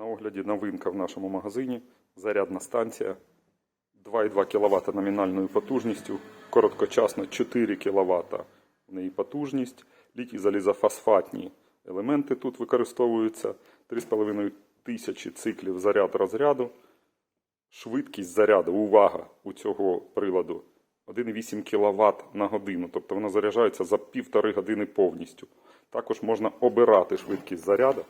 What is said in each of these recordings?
На огляді новинка в нашому магазині. Зарядна станція 2,2 кВт номінальною потужністю, короткочасно 4 кВт в неї потужність. Літій залізофосфатні елементи тут використовуються. 3,5 тисячі циклів заряд розряду. Швидкість заряду, увага, у цього приладу 1,8 кВт на годину, тобто вона заряджається за півтори години повністю. Також можна обирати швидкість заряду.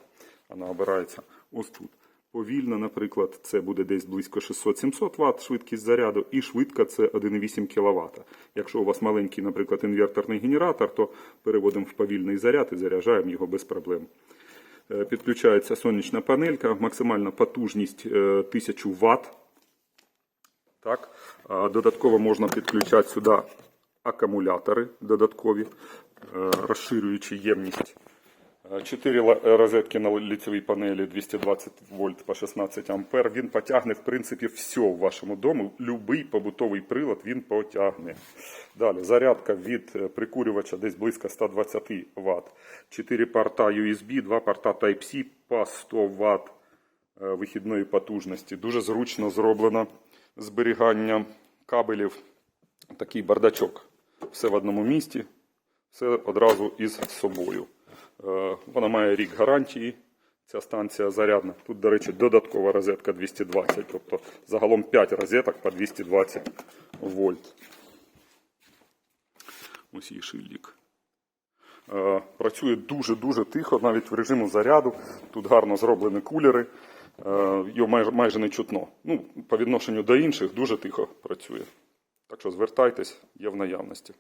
Вона обирається ось тут. Повільно, наприклад, це буде десь близько 600-700 Вт швидкість заряду, і швидка це 1,8 кВт. Якщо у вас маленький, наприклад, інверторний генератор, то переводимо в повільний заряд і заряджаємо його без проблем. Е, Підключається сонячна панелька, максимальна потужність е, 1000 Вт. Так. Додатково можна підключати сюди акумулятори додаткові, е, розширюючи ємність. Е, Чотири розетки на ліцевій панелі 220 вольт по 16 ампер. Він потягне, в принципі, все в вашому дому. Любий побутовий прилад він потягне. Далі зарядка від е, прикурювача десь близько 120 Вт. 4 порта USB, 2 порта Type-C по 100 Вт е, вихідної потужності. Дуже зручно зроблено зберігання кабелів. Такий бардачок. Все в одному місці, все одразу із собою. Е, Вона має рік гарантії. Ця станція зарядна. Тут, до речі, додаткова розетка 220, тобто загалом 5 розеток по 220 вольт. Ось її шильдик. Е, Працює дуже-дуже тихо, навіть в режиму заряду. Тут гарно зроблені кулери. Е, Його майже, майже не чутно. Ну, по відношенню до інших дуже тихо працює. Так що звертайтесь, є в наявності.